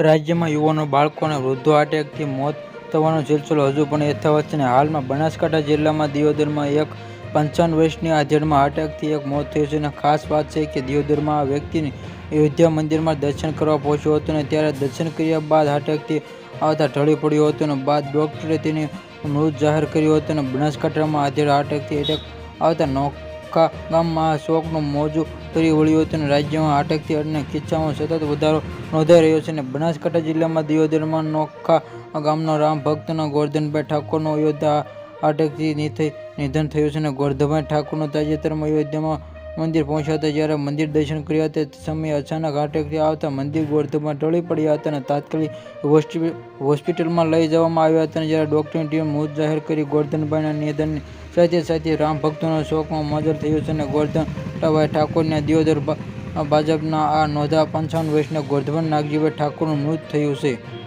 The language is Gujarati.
રાજ્યમાં યુવાનો, બાળકો અને વૃદ્ધો આટેકથી મોત થવાનો સિલસિલો હજુ પણ યથાવત છે હાલમાં બનાસકાંઠા જિલ્લામાં દિયોદરમાં એક પંચાવન વર્ષની આધેડમાં અટેકથી એક મોત થયું છે અને ખાસ વાત છે કે દિયોદરમાં આ વ્યક્તિની અયોધ્યા મંદિરમાં દર્શન કરવા પહોંચ્યો હતો અને ત્યારે દર્શન કર્યા બાદ અટેકથી આવતા ઢળી પડ્યો હતો અને બાદ ડોક્ટરે તેની મૃત જાહેર કર્યો હતો અને બનાસકાંઠામાં આધેડ અટેકથી એટેક આવતા નોખા ગામમાં શોકનું મોજું ફરી વળ્યું હતું અને રાજ્યમાં આટકથી અને કિસ્સામાં સતત વધારો નોંધાઈ રહ્યો છે અને બનાસકાંઠા જિલ્લામાં દિયોદરમાં નોખા ગામનો રામ ભક્તનો ગોરધનભાઈ ઠાકોરનો અયોધ્યા આટકથી નિધન થયું છે અને ગોરધનભાઈ ઠાકોરનું તાજેતરમાં અયોધ્યામાં મંદિર પહોંચ્યા હતા જ્યારે મંદિર દર્શન કર્યા હતા. તે સમયે અચાનક અટેકથી આવતા મંદિર ગોરધનમાં ઢળી પડ્યા હતા અને તાત્કાલિક હોસ્પિ- હોસ્પિટલમાં લઈ જવામાં આવ્યા હતા અને જ્યારે ડૉક્ટરની ટીમ મૃત જાહેર કરી, ગોરધનભાઈના નિધનની સાથે સાથે રામ ભક્તોના શોકમાં માજર થયું છે અને ગોરધનભાઈ ઠાકોરના દિયોદર ભાજપના આ નોંધા પંચાવન વર્ષના ગોરધન નાગજીભાઈ ઠાકોરનું મૃત થયું છે.